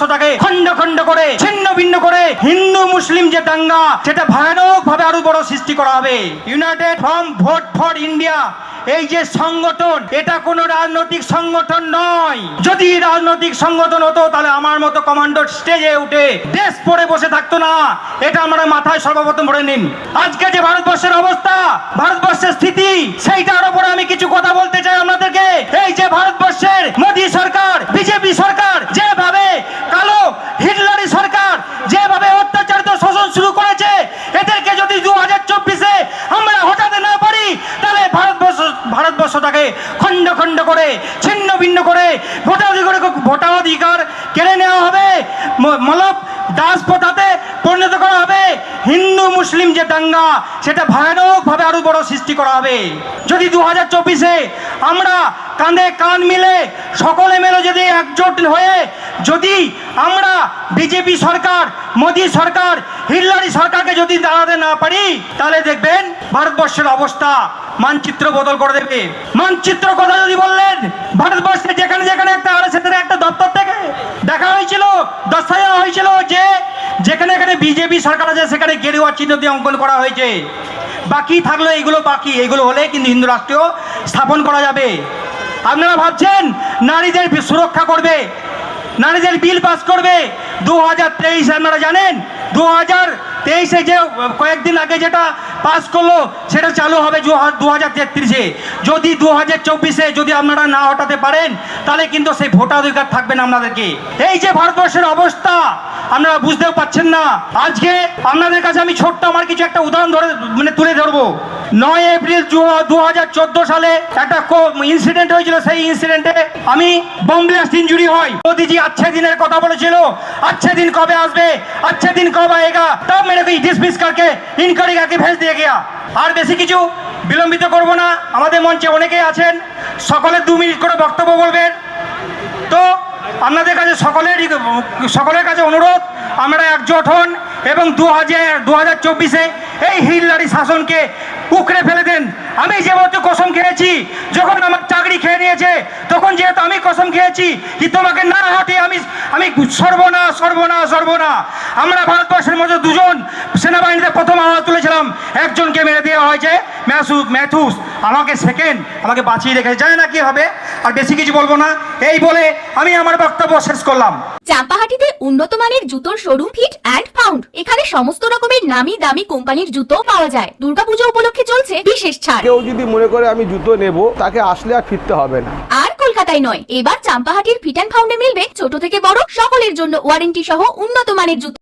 ভারতবর্ষটাকে খণ্ড খণ্ড করে, ছিন্ন ভিন্ন করে হিন্দু, মুসলিম যে দাঙ্গা সেটা ভয়ানক ভাবে আরও বড় সৃষ্টি করা হবে। United from vote for India এই যে সংগঠন, এটা রাজনৈতিক সংগঠন নয়। যদি রাজনৈতিক সংগঠন হতো, তাহলে আমার মতো কমান্ডার স্টেজে উঠে দেশ পড়ে বসে থাকতো না। এটা আমরা মাথায় সর্বপ্রথম ভরে নিন। আজকে যে ভারতবর্ষের অবস্থা, ভারতবর্ষের স্থিতি সেইটার উপরে আমি কিছু কথা বলতে চাই আপনাদেরকে এই যে ভারতবর্ষের মোদী সরকার বিজেপি সরকার যেভাবে কালো হিটলারি সরকার যেভাবে অত্যাচারিত শোষণ শুরু করেছে এদেরকে যদি দু হাজার চব্বিশে আমরা হটাতে না পারি তাহলে ভারতবর্ষ ভারতবর্ষটাকে খণ্ড খণ্ড করে, ছিন্ন ভিন্ন করে ভোটাধিকার ভোটাধিকার কেড়ে নেওয়া হবে। মলব দাস প্রথাতে পরিণত করা হবে হিন্দু মুসলিম যে দাঙ্গা, সেটা ভয়ানকভাবে আরও বড় সৃষ্টি করা হবে। যদি দু হাজার চব্বিশে আমরা কাঁধে কান মিলে সকলে মিলে যদি একজোট হয়ে, যদি আমরা বিজেপি সরকার, মোদী সরকার হিল্লারি সরকারকে যদি দাঁড়াতে না পারি, তাহলে দেখবেন ভারতবর্ষের অবস্থা মানচিত্র বদল করে দেবে। মানচিত্র কথা যদি বললেন, ভারতবর্ষে যেখানে যেখানে একটা আর একটা দপ্তর থেকে দেখা হয়েছিল দস্তায়া হয়েছিল যে বিজেপি সরকার আছে, সেখানে গেরুয়া চিহ্ন দিয়ে অঙ্কন করা হয়েছে। বাকি থাকল, এইগুলো বাকি, এইগুলো হলে কিন্তু হিন্দু রাষ্ট্রীয় স্থাপন করা যাবে। আপনারা ভাবছেন, নারীদের সুরক্ষা করবে, নারীদের বিল পাস করবে? দু হাজার তেইশ আপনারা জানেন, দু হাজার তেইশে যে কয়েকদিন আগে যেটা পাস করল, সেটা চালু হবে দু হাজার তেত্রিশে। যদি দু হাজার চব্বিশে যদি আপনারা না হটাতে পারেন, তাহলে কিন্তু সেই ভোটাধিকার থাকবে না আপনাদেরকে। এই যে ভারতবর্ষের অবস্থা, আপনারা বুঝতেও পাচ্ছেন না। আজকে আপনাদের কাছে আমি ছোট্ট আমার কিছু একটা উদাহরণ ধরে মানে তুলে ধরবো। নয় এপ্রিল দু হাজার চোদ্দ সালে একটা ইনসিডেন্ট হয়েছিল, সেই ইনসিডেন্টে আমি বম্বলাস্ট ইঞ্জুরি হয়। মোদিজি আচ্ছা দিনের কথা বলেছিল আচ্ছা দিন কবে আসবে আচ্ছা দিন কবে আয়েগা। তা মেরে দিই ডিসমিস করকে ইনকোয়ারি কাকে ভেজ দিয়ে গিয়া আর বেশি কিছু বিলম্বিত করব না আমাদের মঞ্চে অনেকেই আছেন সকলে দু মিনিট করে বক্তব্য বলবেন তো আপনাদের কাছে সকলের সকলের কাছে অনুরোধ আমরা একজোট হন এবং দু হাজার দু হাজার চব্বিশে এই হিল্লারি শাসনকে উকড়ে ফেলে দেন। আমি যেহেতু কসম খেয়েছি, যখন আমার চাকরি খেয়ে নিয়েছে, তখন যেহেতু আমি কসম খেয়েছি কি তোমাকে না হটিয়ে আমি আমি সর্বনা সর্বনা সর্বনা। আমরা ভারতবর্ষের মধ্যে দুজন সেনাবাহিনীতে প্রথম আওয়াজ তুলেছিলাম। একজনকে মেরে দেওয়া হয়েছে ম্যাসু ম্যাথুস। আমাকে সেকেন্ড আমাকে বাঁচিয়ে রেখেছে। জানে না কি হবে, আর বেশি কিছু বলব না। এই বলে আমি আমার বক্তব্য শেষ করলাম। চাম্পাহাটিতে উন্নত মানের জুতোর শোরুম ফিট অ্যান্ড ফাউন্ড এখানে সমস্ত রকমের নামি দামি কোম্পানির জুতো পাওয়া যায়। দুর্গাপুজো উপলক্ষে চলছে বিশেষ ছাড়। কেউ যদি মনে করে আমি জুতো নেব তাকে আসলে আর ফিরতে হবে না। আর কলকাতায় নয় এবার চাম্পাহাটির ফিট অ্যান্ড ফাউন্ডে মিলবে ছোট থেকে বড় সকলের জন্য ওয়ারেন্টি সহ উন্নত মানের জুতো।